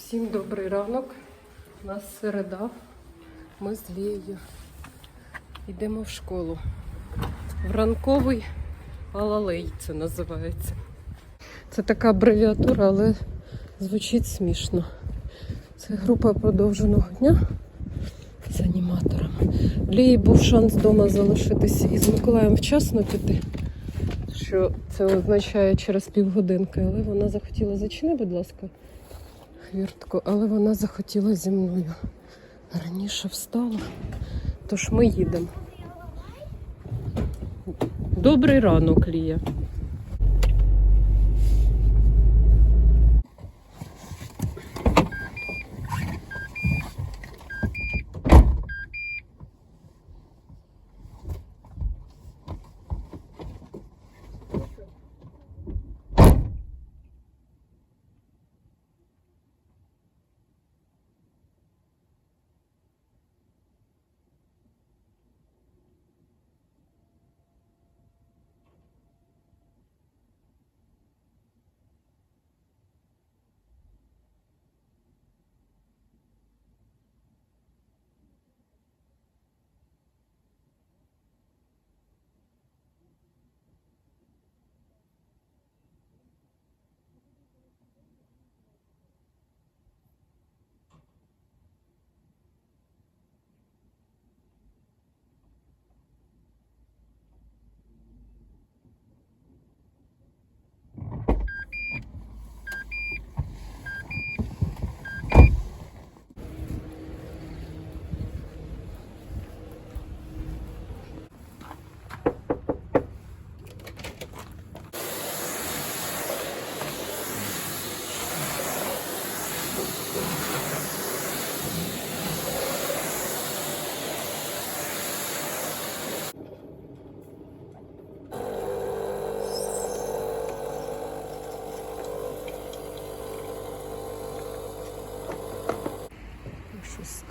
Всім добрий ранок. У нас середа. Ми з Лією йдемо в школу. В ранковий алалей це називається. Це така абревіатура, але звучить смішно. Це група продовженого дня з аніматорами. В Лії був шанс вдома залишитись і з Миколаєм вчасно піти. Що це означає через півгодинки, але вона захотіла зачини, будь ласка хвіртку, але вона захотіла зі мною. Раніше встала, тож ми їдемо. Добрий ранок, Лія.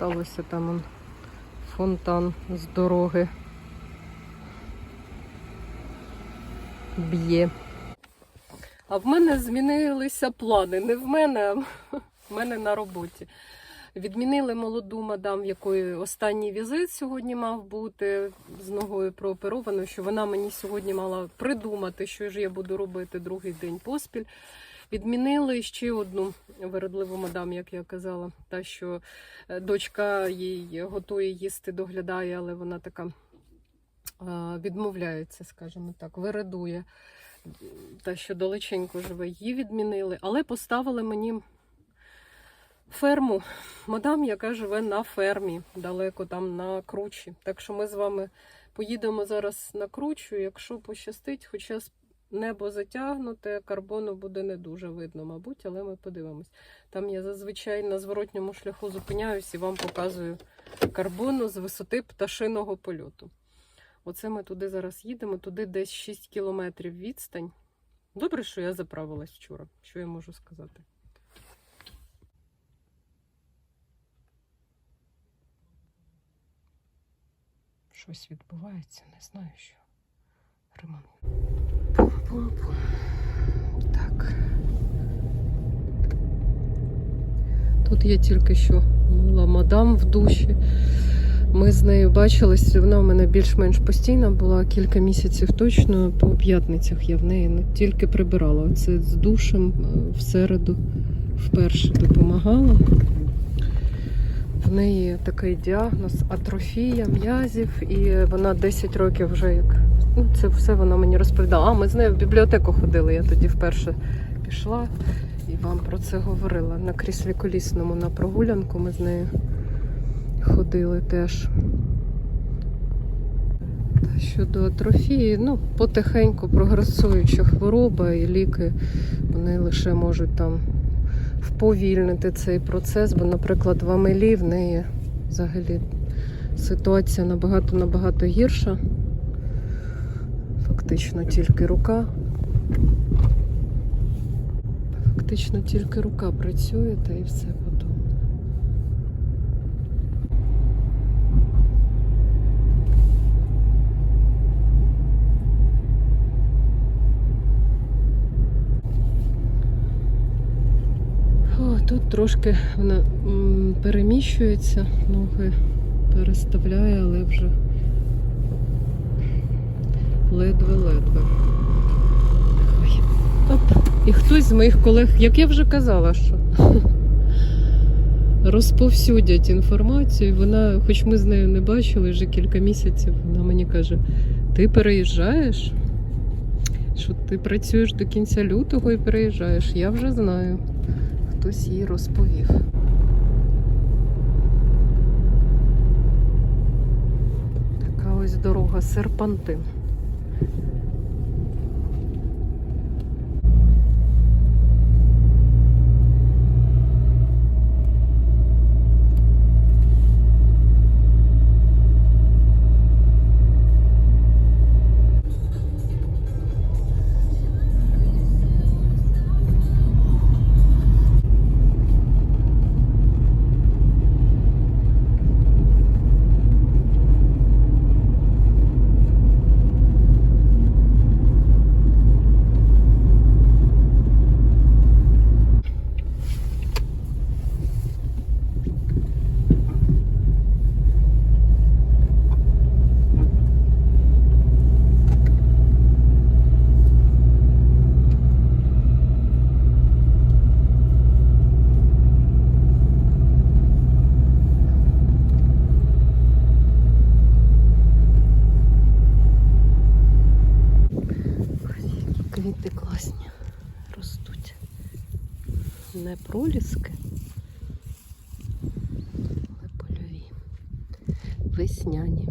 Щось сталося там он, фонтан з дороги. Б'є. А в мене змінилися плани. Не в мене, а в мене на роботі. Відмінили молоду мадам, в якої останній візит сьогодні мав бути з ногою прооперованою, що вона мені сьогодні мала придумати, що ж я буду робити другий день поспіль. Відмінили ще одну вередливу мадам, як я казала, та що е, дочка їй готує їсти, доглядає, але вона така е, відмовляється, скажімо так, вирадує. Та, що далеченько живе, її відмінили, але поставили мені ферму. Мадам, яка живе на фермі, далеко там на кручі. Так що ми з вами поїдемо зараз на кручу, якщо пощастить, хоча небо затягнуте, карбону буде не дуже видно, мабуть, але ми подивимось. Там я зазвичай на зворотньому шляху зупиняюсь і вам показую карбону з висоти пташиного польоту. Оце ми туди зараз їдемо, туди десь 6 кілометрів відстань. Добре, що я заправилась вчора, що я можу сказати. Щось відбувається, не знаю що. Пум-пум-пум. Так. Тут я тільки що мила мадам в душі. Ми з нею бачились, вона в мене більш-менш постійна була кілька місяців точно. По п'ятницях я в неї не тільки прибирала. Це з душем е, в середу вперше допомагала. В неї такий діагноз атрофія м'язів, і вона 10 років вже як. Ну, це все вона мені розповідала. А ми з нею в бібліотеку ходили. Я тоді вперше пішла і вам про це говорила. На кріслі колісному на прогулянку ми з нею ходили теж. Щодо атрофії, ну, потихеньку прогресуюча хвороба і ліки, вони лише можуть там вповільнити цей процес, бо, наприклад, в Амелі в неї взагалі ситуація набагато-набагато гірша. Фактично тільки рука. Фактично тільки рука працює та і все потім. Тут трошки вона переміщується, ноги переставляє, але вже ледве-ледве. Оп. І хтось з моїх колег, як я вже казала, що розповсюдять інформацію. Вона, хоч ми з нею не бачили вже кілька місяців, вона мені каже: ти переїжджаєш? Що ти працюєш до кінця лютого і переїжджаєш? Я вже знаю. Хтось їй розповів. Така ось дорога серпантин. Не проліски, але польові. Весняні.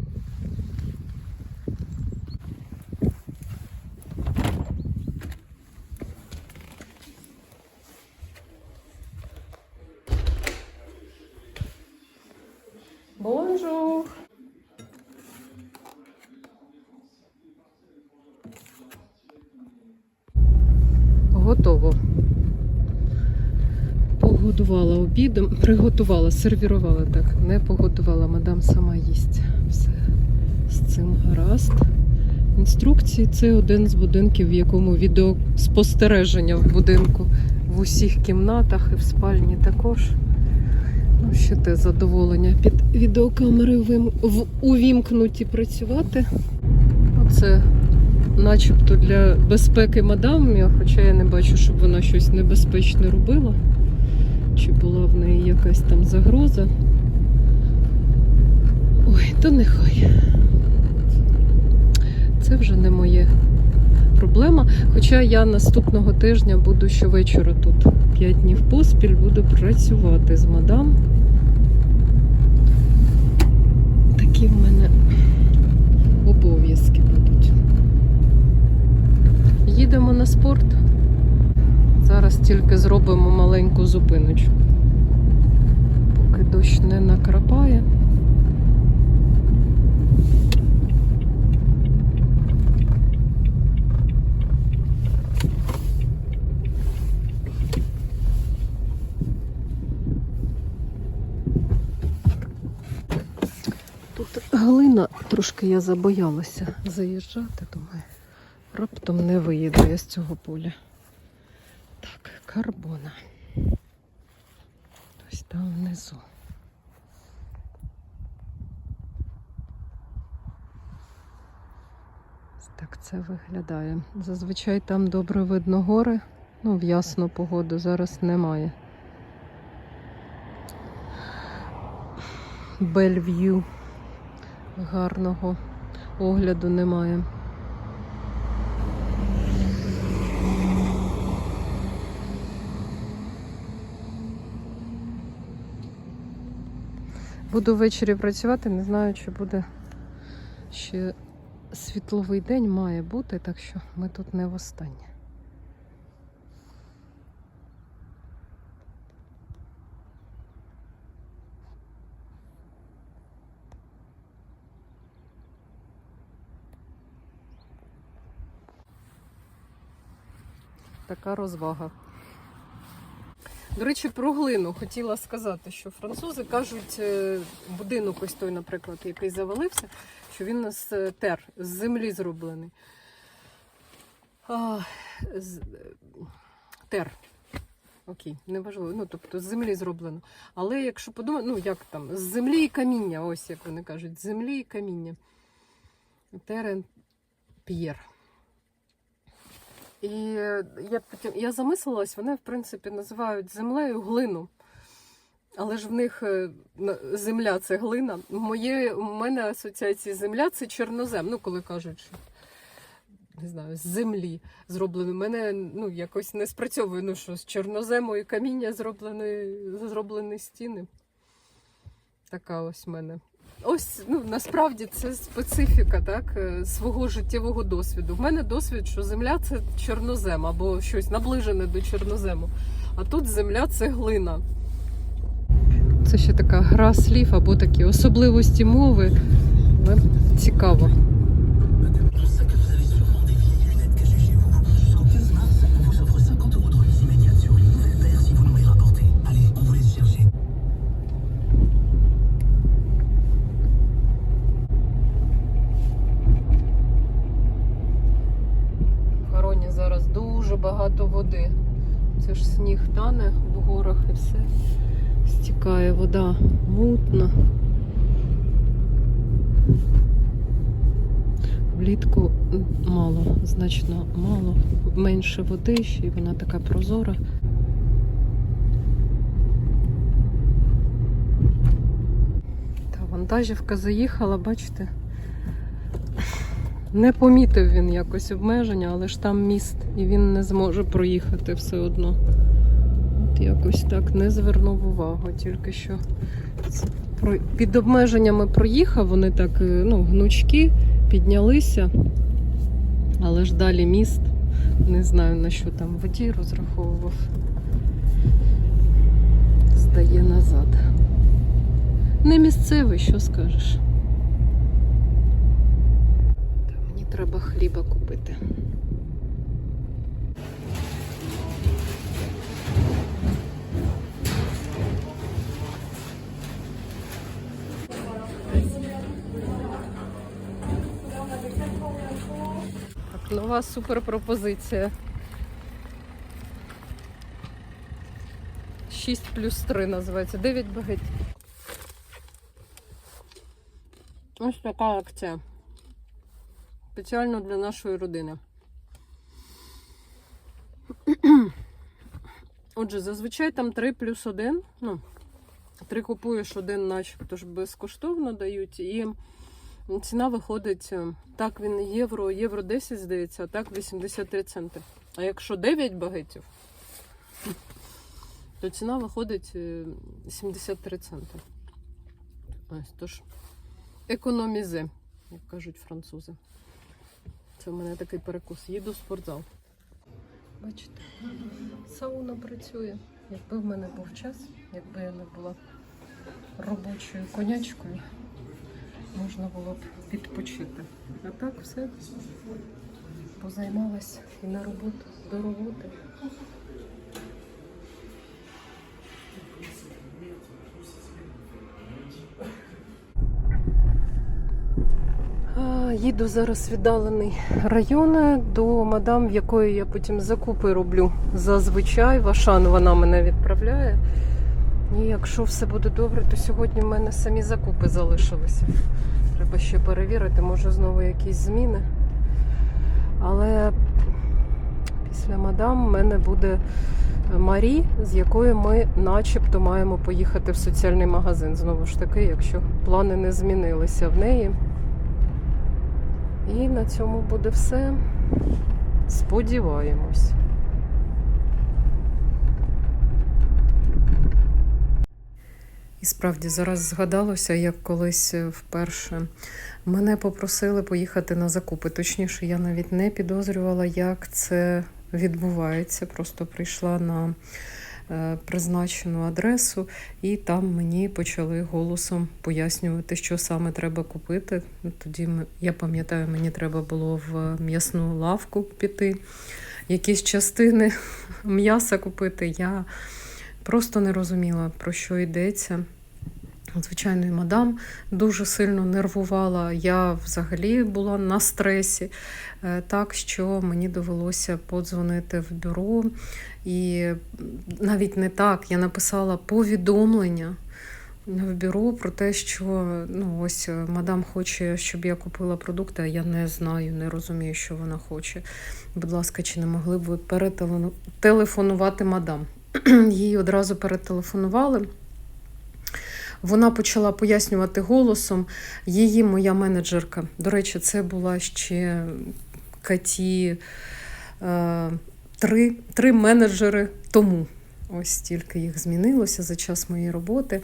Бонжур! Готово. Погодувала обідом, приготувала, сервірувала так. Не погодувала, мадам сама їсть. Все з цим гаразд. Інструкції це один з будинків, в якому відеоспостереження в будинку в усіх кімнатах і в спальні також. Ну, ще те задоволення під відеокамери вим... в... увімкнуті працювати. Оце начебто для безпеки мадам, хоча я не бачу, щоб вона щось небезпечне робила. Чи була в неї якась там загроза. Ой, то нехай. Це вже не моє проблема. Хоча я наступного тижня буду щовечора тут. П'ять днів поспіль буду працювати з мадам. Такі в мене обов'язки будуть. Їдемо на спорт. Зараз тільки зробимо маленьку зупиночку. Поки дощ не накрапає. Тут глина, трошки я забоялася заїжджати, думаю, раптом не виїду я з цього поля. Так, карбона. Ось там внизу. Так це виглядає. Зазвичай там добре видно гори, ну, в ясну погоду зараз немає. Бельв'ю гарного огляду немає. Буду ввечері працювати, не знаю, чи буде ще світловий день має бути, так що ми тут не востаннє. Така розвага. До речі, про глину хотіла сказати, що французи кажуть, е, будинок ось той, наприклад, який завалився, що він нас е, тер з землі зроблений. А, з- Тер. окей, неважливо. Ну, тобто з землі зроблено. Але якщо подумати, ну як там, з землі і каміння, ось як вони кажуть, з землі і каміння. Терен П'єр. І я потім я замислилась, вони, в принципі, називають землею глину. Але ж в них е, земля це глина. Моє, у мене асоціації земля це чорнозем. Ну, коли кажуть, що не знаю, з землі зроблено. Мене ну, якось не спрацьовує, ну, що з чорнозему і каміння зроблені, зроблені стіни. Така ось в мене. Ось ну насправді це специфіка так, е, свого життєвого досвіду. В мене досвід, що земля це чорнозем або щось наближене до чорнозему. А тут земля це глина. Це ще така гра слів або такі особливості мови. Але цікаво. Сніг в горах і все. Стікає вода мутна. Влітку мало, значно мало, менше води, ще й вона така прозора. Та вантажівка заїхала, бачите? Не помітив він якось обмеження, але ж там міст, і він не зможе проїхати все одно. Якось так не звернув увагу, тільки що під обмеженнями проїхав, вони так е, ну, гнучки, піднялися, але ж далі міст. Не знаю на що там в воді розраховував. Здає назад. Не місцевий, що скажеш. Та мені треба хліба купити. Нова суперпропозиція. 6 плюс 3 називається. 9 багетів. Ось така акція. Спеціально для нашої родини. Отже, зазвичай там 3 плюс 1. Ну, 3 купуєш один, начебто ж безкоштовно дають. І ціна виходить, е, так він євро, євро 10, здається, а так 83 центи. А якщо 9 багетів, то ціна виходить е, 73 центи. Ось, тож, економізе, як кажуть французи. Це в мене такий перекус. Їду в спортзал. Бачите, сауна працює. Якби в мене був час, якби я не була робочою конячкою, можна було б відпочити. А так все позаймалась і на роботу, до роботи. Їду зараз віддалений район до мадам, в якої я потім закупи роблю зазвичай. В Ашан вона мене відправляє. І якщо все буде добре, то сьогодні в мене самі закупи залишилися. Треба ще перевірити, може знову якісь зміни. Але після мадам в мене буде Марі, з якою ми начебто маємо поїхати в соціальний магазин. Знову ж таки, якщо плани не змінилися в неї. І на цьому буде все. Сподіваємось. І справді зараз згадалося, як колись е, вперше мене попросили поїхати на закупи. Точніше, я навіть не підозрювала, як це відбувається. Просто прийшла на е, призначену адресу, і там мені почали голосом пояснювати, що саме треба купити. Тоді я пам'ятаю, мені треба було в м'ясну лавку піти, якісь частини м'яса купити. Я просто не розуміла, про що йдеться. Звичайно, і мадам дуже сильно нервувала. Я взагалі була на стресі, е, так що мені довелося подзвонити в бюро. І навіть не так, я написала повідомлення в бюро про те, що ну, ось е, мадам хоче, щоб я купила продукти, а я не знаю, не розумію, що вона хоче. Будь ласка, чи не могли б ви перетелефонувати мадам? Їй одразу перетелефонували. Вона почала пояснювати голосом. Її моя менеджерка. До речі, це була ще Каті е, три, три менеджери тому. Ось стільки їх змінилося за час моєї роботи.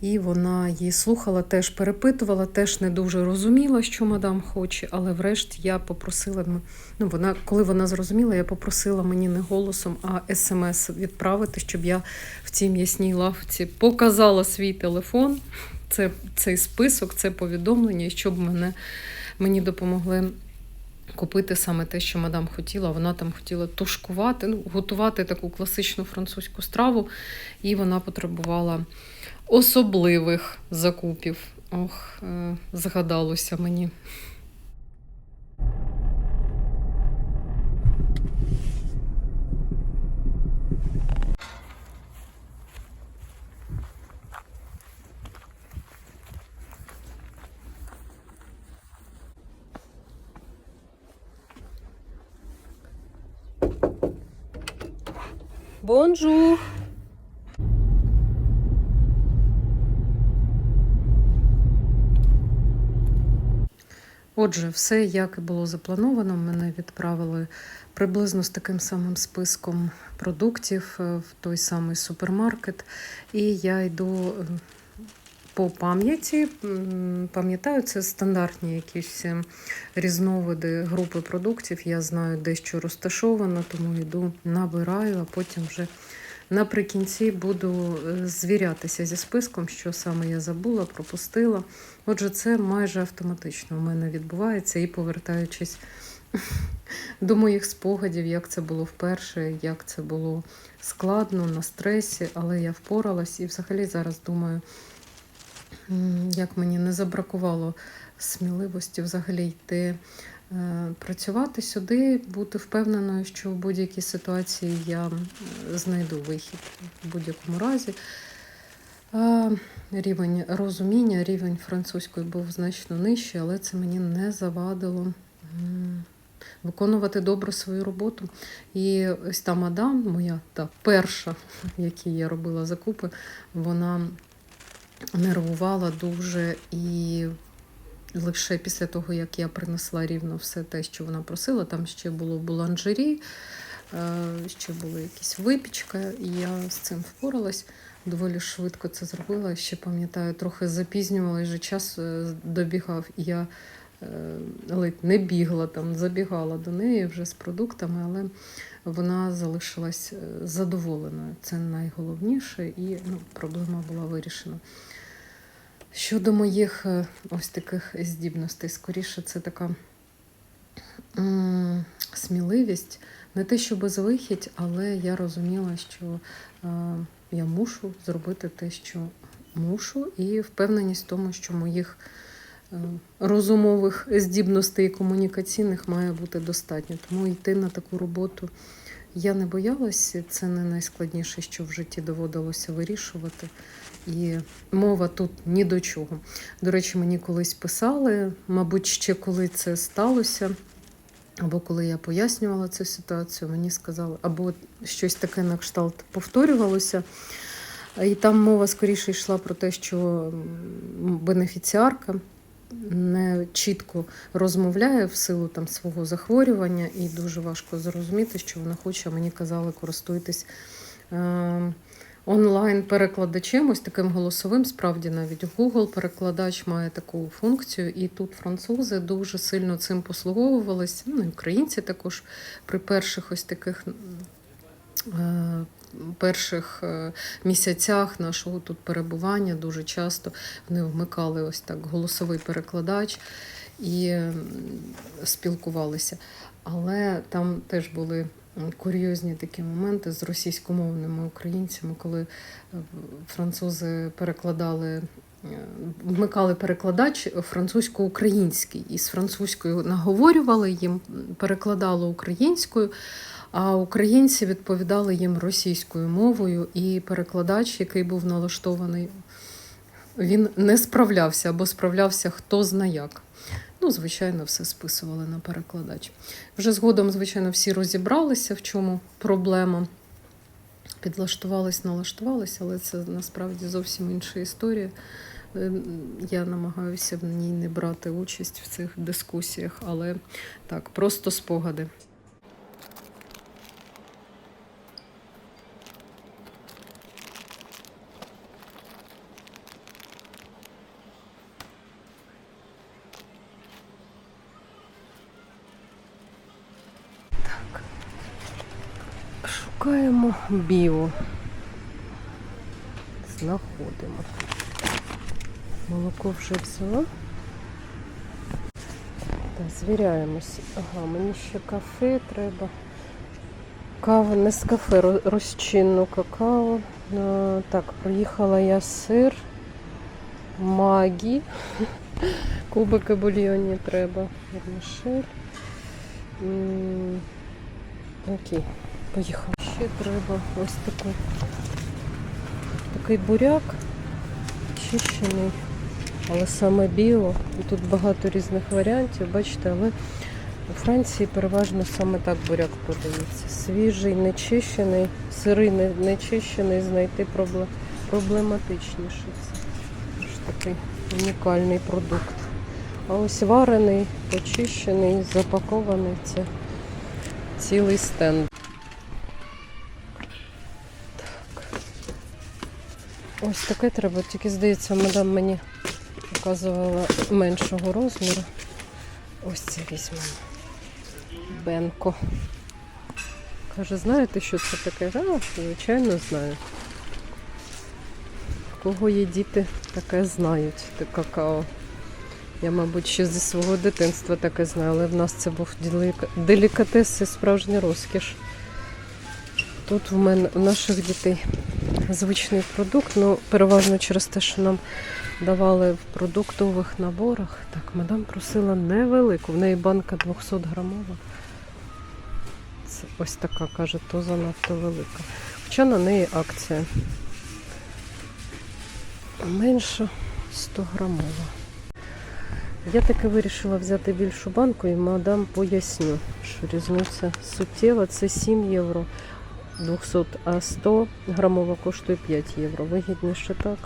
І вона її слухала, теж перепитувала, теж не дуже розуміла, що мадам хоче, але врешті я попросила, ну вона, коли вона зрозуміла, я попросила мені не голосом, а смс відправити, щоб я в цій м'ясній лавці показала свій телефон, це, цей список, це повідомлення, щоб мене, мені допомогли купити саме те, що мадам хотіла. Вона там хотіла тушкувати, ну, готувати таку класичну французьку страву, і вона потребувала особливих закупів. Ох, е, згадалося мені. Бонжур! Отже, все як і було заплановано. Мене відправили приблизно з таким самим списком продуктів е, в той самий супермаркет. І я йду е, по пам'яті. Пам'ятаю, це стандартні якісь е, різновиди групи продуктів. Я знаю, де що розташовано, тому йду, набираю, а потім вже наприкінці буду е, звірятися зі списком, що саме я забула, пропустила. Отже, це майже автоматично у мене відбувається і повертаючись до моїх спогадів, як це було вперше, як це було складно на стресі, але я впоралась і взагалі зараз думаю, як мені не забракувало сміливості взагалі йти е, працювати сюди, бути впевненою, що в будь-якій ситуації я знайду вихід в будь-якому разі. Рівень розуміння, рівень французької був значно нижчий, але це мені не завадило виконувати добре свою роботу. І ось та мадам, моя та перша, якій я робила закупи, вона нервувала дуже і. Лише після того, як я принесла рівно все те, що вона просила, там ще було буланжері, е, ще була якась випічка, і я з цим впоралась доволі швидко це зробила. Ще пам'ятаю, трохи запізнювалася, вже час е, добігав, і я е, ледь не бігла там, забігала до неї вже з продуктами, але вона залишилась е, задоволеною. Це найголовніше, і ну, проблема була вирішена. Щодо моїх е, ось таких здібностей, скоріше, це така м, сміливість, не те, що безвихідь, але я розуміла, що е, я мушу зробити те, що мушу, і впевненість в тому, що моїх розумових здібностей комунікаційних має бути достатньо. Тому йти на таку роботу я не боялася, це не найскладніше, що в житті доводилося вирішувати. І мова тут ні до чого. До речі, мені колись писали, мабуть, ще коли це сталося, або коли я пояснювала цю ситуацію, мені сказали, або щось таке на кшталт повторювалося. І там мова скоріше йшла про те, що бенефіціарка не чітко розмовляє в силу там свого захворювання, і дуже важко зрозуміти, що вона хоче. Мені казали, користуйтесь е, онлайн-перекладачем, ось таким голосовим. Справді навіть Google-перекладач має таку функцію, і тут французи дуже сильно цим послуговувалися. Ну, і українці також при перших ось таких. Е, Перших е, місяцях нашого тут перебування дуже часто вони вмикали ось так голосовий перекладач і спілкувалися. Але там теж були курйозні такі моменти з російськомовними українцями, коли е, французи перекладали вмикали перекладач французько-український. І з французькою наговорювали їм, перекладали українською, а українці відповідали їм російською мовою, і перекладач, який був налаштований, він не справлявся або справлявся хто зна як. Ну, звичайно, все списували на перекладач. Вже згодом, звичайно, всі розібралися, в чому проблема. Підлаштувались, налаштувались, але це насправді зовсім інша історія. Е, Я намагаюся в ній не брати участь в цих дискусіях, але так, просто спогади. Біо. Знаходимо. Молоко вже взяла. Так, звіряємось. Ага, мені ще кафе треба. Кава не з кафе, розчинну какао. А, так, приїхала я сир. Магі. Кубики бульйонні треба. Вермішель. Окей, поїхали. Ще треба ось таку, такий буряк чищений, але саме біо. Тут багато різних варіантів, бачите, але у Франції переважно саме так буряк подається. Свіжий, нечищений, сирий, не- нечищений знайти пробле- проблематичніше. Це такий унікальний продукт. А ось варений, почищений, запакований це цілий стенд. Ось таке треба, тільки здається, мадам мені показувала меншого розміру. Ось це візьмемо. Бенко. Каже, знаєте, що це таке? А, звичайно, знаю. Кого є діти, таке знають, те какао. Я, мабуть, ще зі свого дитинства таке знаю, але в нас це був делікатес і справжня розкіш. Тут в мене у наших дітей звичний продукт, ну переважно через те, що нам давали в продуктових наборах. Так, мадам просила невелику, в неї банка 200 грамова. Це ось така, каже, то занадто велика. Хоча на неї акція. Менша 100 грамова. Я таки вирішила взяти більшу банку і мадам поясню, що різниця суттєва це 7 євро 200, а 100 грамова коштує 5 євро. Вигідніше так.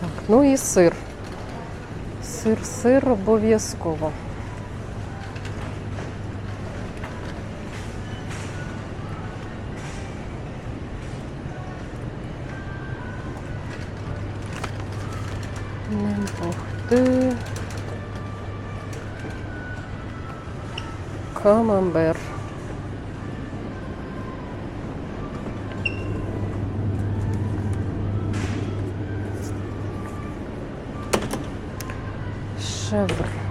Так, ну і сир. Сир, сир обов'язково. Камамбер. 对。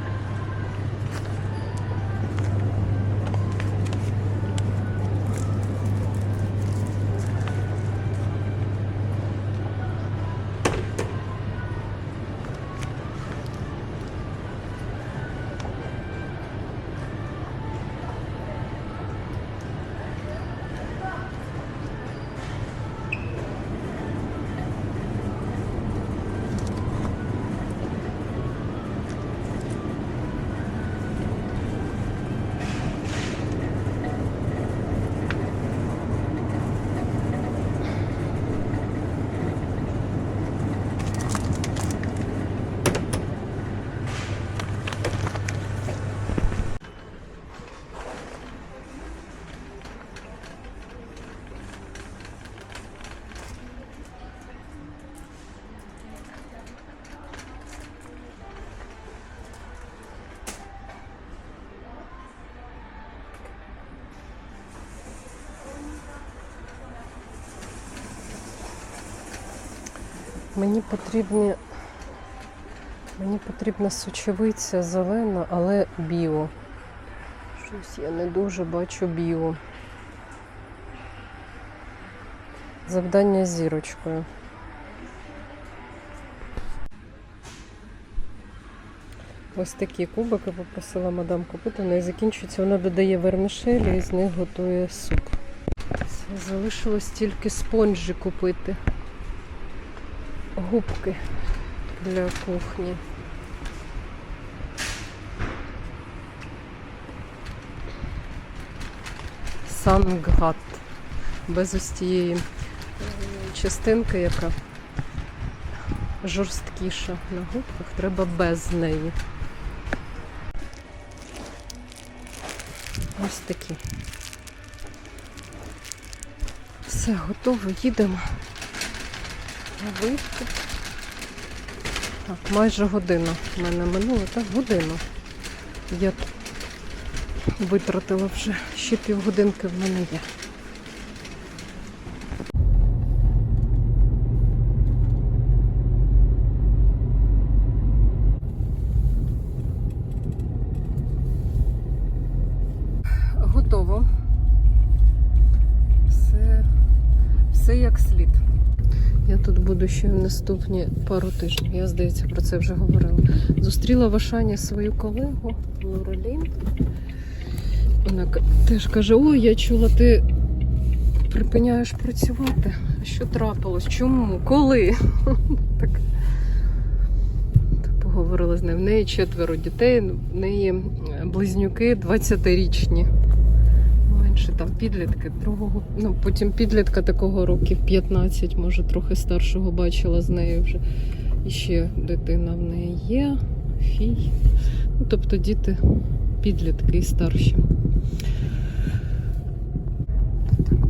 Мені потрібні. Мені потрібна сочевиця зелена, але біо. Щось я не дуже бачу біо. Завдання зірочкою. Ось такі кубики попросила мадам купити. Вони закінчуються. Вона додає вермішелі і з них готує суп. Залишилось тільки спонжі купити. Губки для кухні. Сангат. Без ось тієї е, частинки, яка жорсткіша на губках, треба без неї. Ось такі. Все, готово, їдемо. Вихід. Так, майже година в мене минула, так, година. Я витратила вже ще півгодинки в мене є. Готово. Все, все як слід. Я ще в наступні пару тижнів. Я, здається, про це вже говорила. Зустріла в Ашані свою колегу Лорелін. Вона теж каже: Ой, я чула, ти припиняєш працювати. Що трапилось? Чому? Коли? Так. Так Поговорила з нею. В неї четверо дітей, в неї е, близнюки 20-річні. Менше там підлітки другого. Ну, потім підлітка такого років 15, може трохи старшого бачила з нею вже. І ще дитина в неї є, фій. Ну, тобто діти підлітки і старші.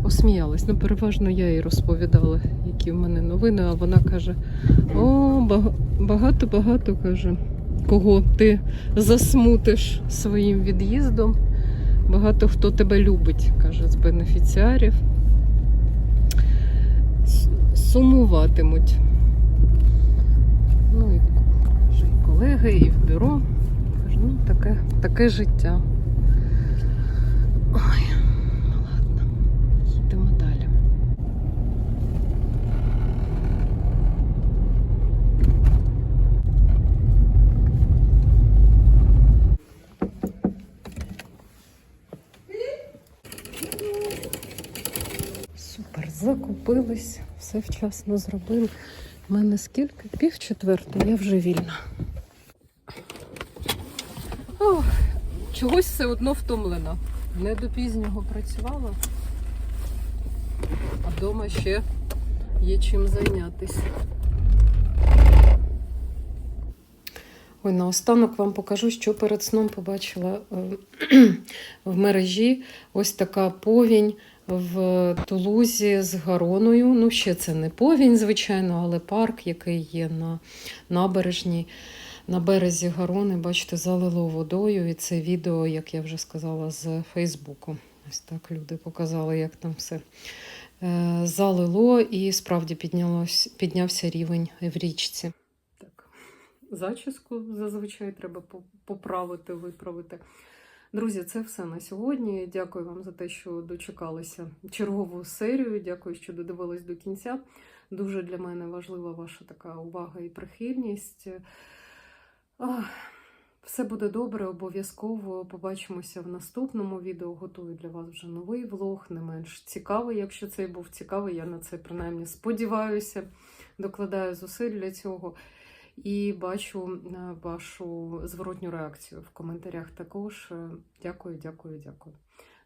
Посміялась. Ну, переважно я їй розповідала, які в мене новини, а вона каже: О, багато-багато каже, кого ти засмутиш своїм від'їздом. Багато хто тебе любить, каже, з бенефіціарів. Сумуватимуть. Ну і, колеги, і в бюро. Ну, таке, таке життя. Ой, ну ладно, їдемо далі. Супер, закупились, все вчасно зробили. У мене скільки? Пів четвертої, я вже вільна. Ох, чогось все одно втомлена. Не до пізнього працювала, а вдома ще є чим зайнятися. Ой, наостанок вам покажу, що перед сном побачила е, в мережі. Ось така повінь в Тулузі з Гароною. Ну, ще це не повінь, звичайно, але парк, який є на набережній. На березі Гарони, бачите, залило водою. І це відео, як я вже сказала, з Фейсбуку. Ось так люди показали, як там все е, залило, і справді піднялось, піднявся рівень в річці. Так, зачіску зазвичай треба поправити, виправити. Друзі, це все на сьогодні. Дякую вам за те, що дочекалися чергову серію. Дякую, що додивились до кінця. Дуже для мене важлива ваша така увага і прихильність. Все буде добре, обов'язково побачимося в наступному відео. Готую для вас вже новий влог, не менш цікавий, якщо цей був цікавий. Я на це принаймні сподіваюся, докладаю зусиль для цього. І бачу е, вашу зворотню реакцію в коментарях також. Е, Дякую, дякую, дякую.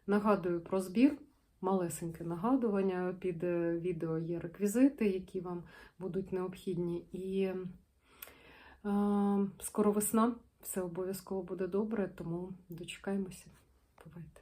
Нагадую про збір. Малесеньке нагадування. Під е, відео є реквізити, які вам будуть необхідні. І е, скоро весна, все обов'язково буде добре, тому дочекаємося. Бувайте.